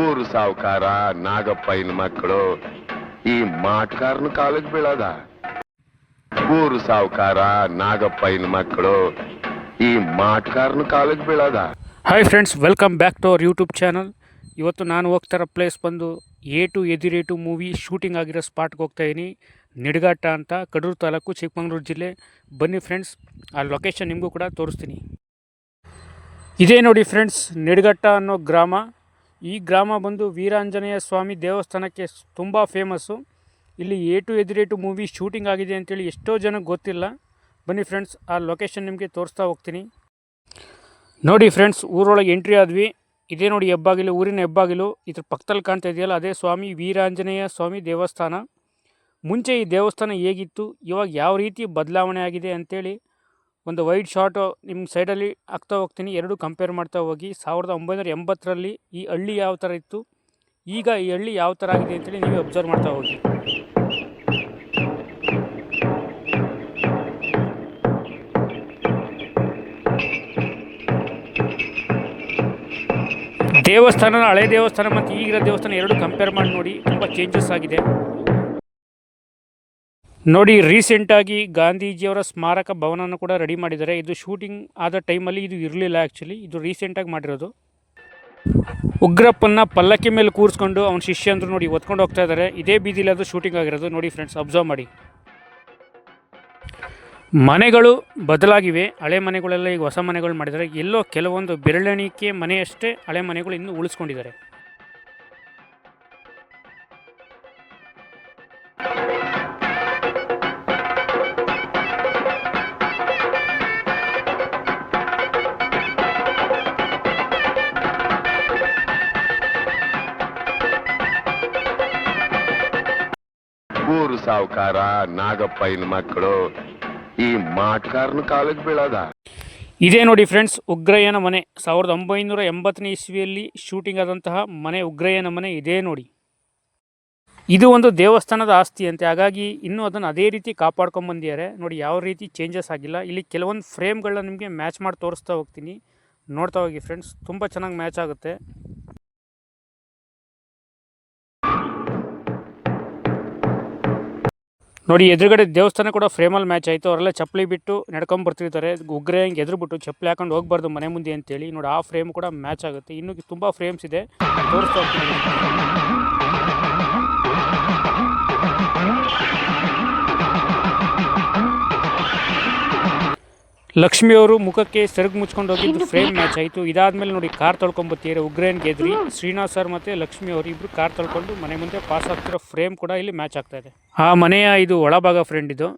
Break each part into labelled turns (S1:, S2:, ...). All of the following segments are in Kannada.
S1: ಊರು ಸಾವುಕಾರ ನಾಗಪ್ಪಯ್ಯನ ಮಕ್ಕಳು ಈ ಮಾಟ್ಕಾರನ ಕಾಲಕ್ಕೆ ಬೀಳದ. ಊರು ಸಾವುಕಾರ ನಾಗಪ್ಪಯ್ಯನ ಮಕ್ಕಳು ಈ ಮಾಟ್ಕಾರನ ಕಾಲಕ್ಕೆ ಬೀಳದ.
S2: Hi friends welcome back to our YouTube channel ಇವತ್ತು ನಾನು ಹೋಗ್ತಾರ ಪ್ಲೇಸ್ ಬಂದು ಎ ಟು ಎದಿರೇಟು ಮೂವಿ ಶೂಟಿಂಗ್ ಆಗಿರೋ ಸ್ಪಾಟ್ಗೆ ಹೋಗ್ತಾ ಇದ್ದೀನಿ ನಿಡಘಟ್ಟ ಅಂತ ಕಡೂರು ತಾಲೂಕು ಚಿಕ್ಕಮಗಳೂರು ಜಿಲ್ಲೆ. ಬನ್ನಿ ಫ್ರೆಂಡ್ಸ್ ಆ ಲೊಕೇಶನ್ ನಿಮಗೂ ಕೂಡ ತೋರಿಸ್ತೀನಿ. ಇದೇ ನೋಡಿ ಫ್ರೆಂಡ್ಸ್ ನಿಡಘಟ್ಟ ಅನ್ನೋ ಗ್ರಾಮ. ಈ ಗ್ರಾಮ ಬಂದು ವೀರಾಂಜನೇಯ ಸ್ವಾಮಿ ದೇವಸ್ಥಾನಕ್ಕೆ ತುಂಬ ಫೇಮಸ್ಸು. ಇಲ್ಲಿ ಎ ಟು ಎದಿರೇಟು ಮೂವಿ ಶೂಟಿಂಗ್ ಆಗಿದೆ ಅಂತೇಳಿ ಎಷ್ಟೋ ಜನಕ್ಕೆ ಗೊತ್ತಿಲ್ಲ. ಬನ್ನಿ ಫ್ರೆಂಡ್ಸ್, ಆ ಲೊಕೇಶನ್ ನಿಮಗೆ ತೋರಿಸ್ತಾ ಹೋಗ್ತೀನಿ. ನೋಡಿ ಫ್ರೆಂಡ್ಸ್, ಊರೊಳಗೆ ಎಂಟ್ರಿ ಆದ್ವಿ. ಇದೇ ನೋಡಿ ಹೆಬ್ಬಾಗಿಲು, ಊರಿನ ಹೆಬ್ಬಾಗಿಲು. ಇದ್ರ ಪಕ್ಕದಲ್ಲಿ ಕಾಣ್ತಾ ಇದೆಯಲ್ಲ, ಅದೇ ಸ್ವಾಮಿ ವೀರಾಂಜನೇಯ ಸ್ವಾಮಿ ದೇವಸ್ಥಾನ. ಮುಂಚೆ ಈ ದೇವಸ್ಥಾನ ಹೇಗಿತ್ತು, ಇವಾಗ ಯಾವ ರೀತಿ ಬದಲಾವಣೆ ಆಗಿದೆ ಅಂತೇಳಿ ಒಂದು ವೈಡ್ ಶಾಟು ನಿಮ್ಮ ಸೈಡಲ್ಲಿ ಹಾಕ್ತಾ ಹೋಗ್ತೀನಿ. ಎರಡು ಕಂಪೇರ್ ಮಾಡ್ತಾ ಹೋಗಿ. ಸಾವಿರದ ಒಂಬೈನೂರ ಎಂಬತ್ತರಲ್ಲಿ ಈ ಹಳ್ಳಿ ಯಾವ ಥರ ಇತ್ತು? ಈಗ ಈ ಹಳ್ಳಿ ಯಾವ ಥರ ಆಗಿದೆ ಅಂತೇಳಿ ನೀವು ಅಬ್ಸರ್ವ್ ಮಾಡ್ತಾ ಹೋಗಿ. ದೇವಸ್ಥಾನ ಹಳೆ ದೇವಸ್ಥಾನ ಮತ್ತು ಈಗಿರೋ ದೇವಸ್ಥಾನ ಎರಡು ಕಂಪೇರ್ ಮಾಡಿ ನೋಡಿ. ತುಂಬ ಚೇಂಜಸ್ ಆಗಿದೆ. ನೋಡಿ ರೀಸೆಂಟಾಗಿ ಗಾಂಧೀಜಿಯವರ ಸ್ಮಾರಕ ಭವನನ ಕೂಡ ರೆಡಿ ಮಾಡಿದ್ದಾರೆ. ಇದು ಶೂಟಿಂಗ್ ಆದ ಟೈಮಲ್ಲಿ ಇದು ಇರಲಿಲ್ಲ ಆ್ಯಕ್ಚುಲಿ ಇದು ರೀಸೆಂಟಾಗಿ ಮಾಡಿರೋದು. ಉಗ್ರಪ್ಪನ್ನ ಪಲ್ಲಕ್ಕಿ ಮೇಲೆ ಕೂರಿಸ್ಕೊಂಡು ಅವನ ಶಿಷ್ಯಂದ್ರು ನೋಡಿ ಒತ್ಕೊಂಡು ಹೋಗ್ತಾ ಇದ್ದಾರೆ ಇದೇ ಬೀದಿಲಿ ಅದು ಶೂಟಿಂಗ್ ಆಗಿರೋದು. ನೋಡಿ ಫ್ರೆಂಡ್ಸ್ ಅಬ್ಸರ್ವ್ ಮಾಡಿ. ಮನೆಗಳು ಬದಲಾಗಿವೆ. ಹಳೆ ಮನೆಗಳೆಲ್ಲ ಈಗ ಹೊಸ ಮನೆಗಳು ಮಾಡಿದ್ದಾರೆ. ಎಲ್ಲೋ ಕೆಲವೊಂದು ಬೆರಳೆಣಿಕೆ ಮನೆಯಷ್ಟೇ ಹಳೆ ಮನೆಗಳು ಇನ್ನೂ ಉಳಿಸ್ಕೊಂಡಿದ್ದಾರೆ.
S1: ಸಾವುಕಾರ, ನಾಗಪ್ಪಯ್ಯನ ಮಕ್ಕಳು ಈ ಮಾಟ್ಕಾರನ ಕಾಲಕ್ಕೆ ಬೀಳದ.
S2: ಇದೇ ನೋಡಿ ಫ್ರೆಂಡ್ಸ್ ಉಗ್ರಯ್ಯನ ಮನೆ. ಸಾವಿರದ ಒಂಬೈನೂರ ಎಂಬತ್ತನೇ ಇಸ್ವಿಯಲ್ಲಿ ಶೂಟಿಂಗ್ ಆದಂತಹ ಮನೆ ಉಗ್ರಯ್ಯನ ಮನೆ ಇದೇ ನೋಡಿ. ಇದು ಒಂದು ದೇವಸ್ಥಾನದ ಆಸ್ತಿ ಅಂತೆ ಹಾಗಾಗಿ ಇನ್ನೂ ಅದನ್ನು ಅದೇ ರೀತಿ ಕಾಪಾಡ್ಕೊಂಬಂದಿದ್ದಾರೆ ನೋಡಿ, ಯಾವ ರೀತಿ ಚೇಂಜಸ್ ಆಗಿಲ್ಲ. ಇಲ್ಲಿ ಕೆಲವೊಂದು ಫ್ರೇಮ್ಗಳನ್ನ ನಿಮಗೆ ಮ್ಯಾಚ್ ಮಾಡಿ ತೋರಿಸ್ತಾ ಹೋಗ್ತೀನಿ. ನೋಡ್ತಾ ಹೋಗಿ ಫ್ರೆಂಡ್ಸ್ ತುಂಬ ಚೆನ್ನಾಗಿ ಮ್ಯಾಚ್ ಆಗುತ್ತೆ. ನೋಡಿ, ಎದುರುಗಡೆ ದೇವಸ್ಥಾನ ಕೂಡ ಫ್ರೇಮಲ್ಲಿ ಮ್ಯಾಚ್ ಆಯಿತು. ಅವರೆಲ್ಲ ಚಪ್ಪಲಿ ಬಿಟ್ಟು ನಡ್ಕೊಂಡು ಬರ್ತಿರ್ತಾರೆ ಉಗ್ರೆ ಹಂಗೆ ಎದುರು ಬಿಟ್ಟು ಚಪ್ಪಲಿ ಹಾಕೊಂಡು ಹೋಗ್ಬಾರ್ದು ಮನೆ ಮುಂದೆ ಅಂತೇಳಿ. ನೋಡಿ, ಆ ಫ್ರೇಮ್ ಕೂಡ ಮ್ಯಾಚ್ ಆಗುತ್ತೆ. ಇನ್ನೂ ತುಂಬ ಫ್ರೇಮ್ಸ್ ಇದೆ. ತೋರಿಸ್ತಾ ಹೋಗ್ತೀನಿ. ಲಕ್ಷ್ಮಿಯವರು ಮುಖಕ್ಕೆ ಸೆರಗು ಮುಚ್ಕೊಂಡು ಹೋಗಿದ್ದು ಫ್ರೇಮ್ ಮ್ಯಾಚ್ ಆಯಿತು. ಇದಾದ್ಮೇಲೆ ನೋಡಿ ಕಾರ್ ತೊಳ್ಕೊಂಬತ್ತೀರಿ? ಉಗ್ರೇನ್ ಗೆದ್ರಿ. ಶ್ರೀನಾಥ್ ಸರ್ ಮತ್ತು ಲಕ್ಷ್ಮಿ ಅವರು ಇಬ್ಬರು ಕಾರ್ ತೊಳ್ಕೊಂಡು ಮನೆ ಮುಂದೆ ಪಾಸ್ ಆಗ್ತಿರೋ ಫ್ರೇಮ್ ಕೂಡ ಇಲ್ಲಿ ಮ್ಯಾಚ್ ಆಗ್ತಾ ಇದೆ. ಆ ಮನೆಯ ಇದು ಒಳಭಾಗ ಫ್ರೆಂಡ್ ಇದು.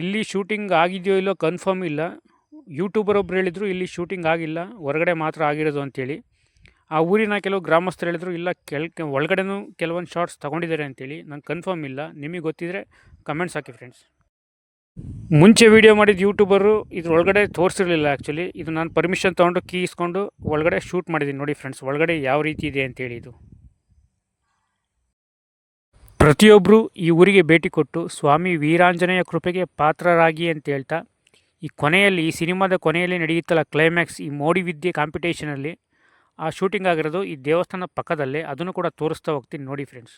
S2: ಇಲ್ಲಿ ಶೂಟಿಂಗ್ ಆಗಿದೆಯೋ ಇಲ್ಲೋ ಕನ್ಫರ್ಮ್ ಇಲ್ಲ. ಯೂಟ್ಯೂಬರ್ ಒಬ್ರು ಹೇಳಿದ್ರು ಇಲ್ಲಿ ಶೂಟಿಂಗ್ ಆಗಿಲ್ಲ. ಹೊರಗಡೆ ಮಾತ್ರ ಆಗಿರೋದು ಅಂತೇಳಿ. ಆ ಊರಿನ ಕೆಲವು ಗ್ರಾಮಸ್ಥರು ಹೇಳಿದ್ರು ಇಲ್ಲ ಕೆಲ್ ಒಳಗಡೆನೂ ಕೆಲವೊಂದು ಶಾರ್ಟ್ಸ್ ತೊಗೊಂಡಿದ್ದಾರೆ ಅಂತೇಳಿ. ನಂಗೆ ಕನ್ಫರ್ಮ್ ಇಲ್ಲ. ನಿಮಗೆ ಗೊತ್ತಿದ್ರೆ ಕಮೆಂಟ್ಸ್ ಹಾಕಿ ಫ್ರೆಂಡ್ಸ್ ಮುಂಚೆ ವೀಡಿಯೋ ಮಾಡಿದ ಯೂಟ್ಯೂಬರು ಒಳಗಡೆ ತೋರಿಸಿರಲಿಲ್ಲ ಆ್ಯಕ್ಚುಲಿ ಇದು ನಾನು ಪರ್ಮಿಷನ್ ತೊಗೊಂಡು ಕೀ ಇಸ್ಕೊಂಡು ಒಳಗಡೆ ಶೂಟ್ ಮಾಡಿದ್ದೀನಿ ನೋಡಿ ಫ್ರೆಂಡ್ಸ್ ಒಳಗಡೆ ಯಾವ ರೀತಿ ಇದೆ ಅಂತೇಳಿ ಇದು. ಪ್ರತಿಯೊಬ್ಬರು ಈ ಊರಿಗೆ ಭೇಟಿ ಕೊಟ್ಟು ಸ್ವಾಮಿ ವೀರಾಂಜನೇಯ ಕೃಪೆಗೆ ಪಾತ್ರರಾಗಿ ಅಂತ ಹೇಳ್ತಾ, ಈ ಕೊನೆಯಲ್ಲಿ, ಈ ಸಿನಿಮಾದ ಕೊನೆಯಲ್ಲಿ ನಡೆಯುತ್ತಲ್ಲ ಕ್ಲೈಮ್ಯಾಕ್ಸ್ ಈ ಮೋಡಿ ವಿದ್ಯೆ ಕಾಂಪಿಟೇಷನಲ್ಲಿ ಆ ಶೂಟಿಂಗ್ ಆಗಿರೋದು ಈ ದೇವಸ್ಥಾನ ಪಕ್ಕದಲ್ಲೇ, ಅದನ್ನು ಕೂಡ ತೋರಿಸ್ತಾ ಹೋಗ್ತೀನಿ ನೋಡಿ ಫ್ರೆಂಡ್ಸ್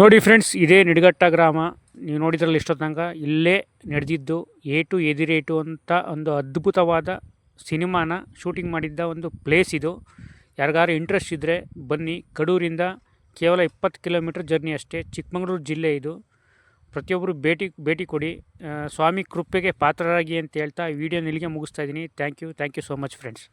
S2: ನೋಡಿ ಫ್ರೆಂಡ್ಸ್, ಇದೇ ನಿಡಘಟ್ಟ ಗ್ರಾಮ. ನೀವು ನೋಡಿದ್ರಲ್ಲಿ ಇಷ್ಟೋ ತನಕ ಇಲ್ಲೇ ನಡೆದಿದ್ದು ಏಟು ಎದಿರೇಟು ಅಂತ ಒಂದು ಅದ್ಭುತವಾದ ಸಿನಿಮಾನ ಶೂಟಿಂಗ್ ಮಾಡಿದ್ದ ಒಂದು ಪ್ಲೇಸ್ ಇದು. ಯಾರಿಗಾರು ಇಂಟ್ರೆಸ್ಟ್ ಇದ್ದರೆ ಬನ್ನಿ. ಕಡೂರಿಂದ ಕೇವಲ ಇಪ್ಪತ್ತು ಕಿಲೋಮೀಟ್ರ್ ಜರ್ನಿ ಅಷ್ಟೇ, ಚಿಕ್ಕಮಗಳೂರು ಜಿಲ್ಲೆ ಇದು. ಪ್ರತಿಯೊಬ್ಬರು ಭೇಟಿ ಭೇಟಿ ಕೊಡಿ. ಸ್ವಾಮಿ ಕೃಪೆಗೆ ಪಾತ್ರರಾಗಿ ಅಂತ ಹೇಳ್ತಾ ವಿಡಿಯೋ ನಿಲ್ಲಿಗೆ ಮುಗಿಸ್ತಾ ಇದ್ದೀನಿ. Thank you thank you so much friends.